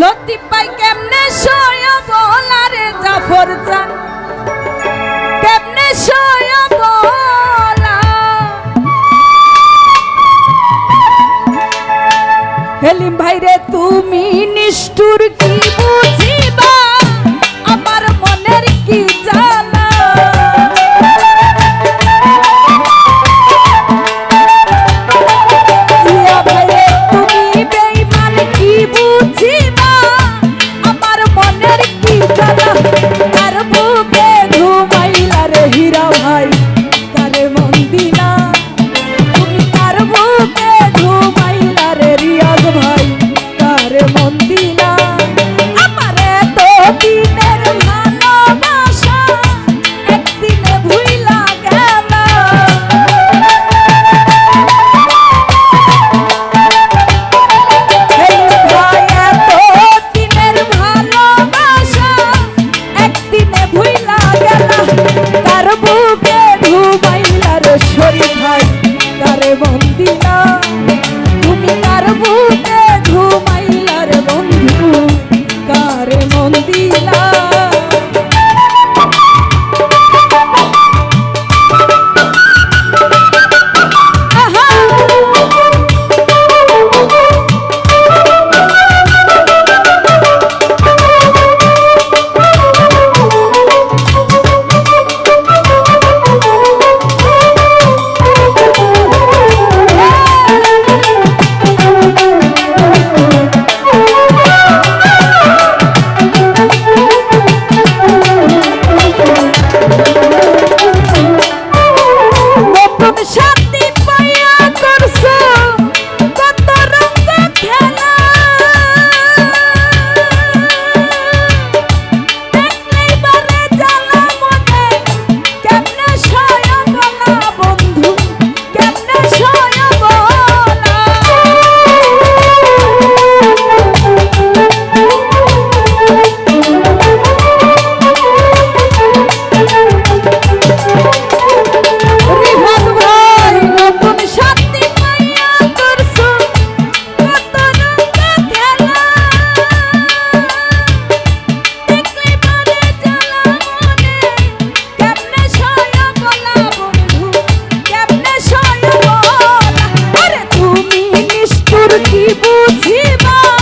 লতিফ ভাই কেমনে সয়াব লারে জাফর জান? কেমনে সয়াব হেলিম ভাই রে, তুমি নিষ্ঠুর কি বুঝিবা? আমার মনের কি জান কি বুঝিবা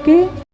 que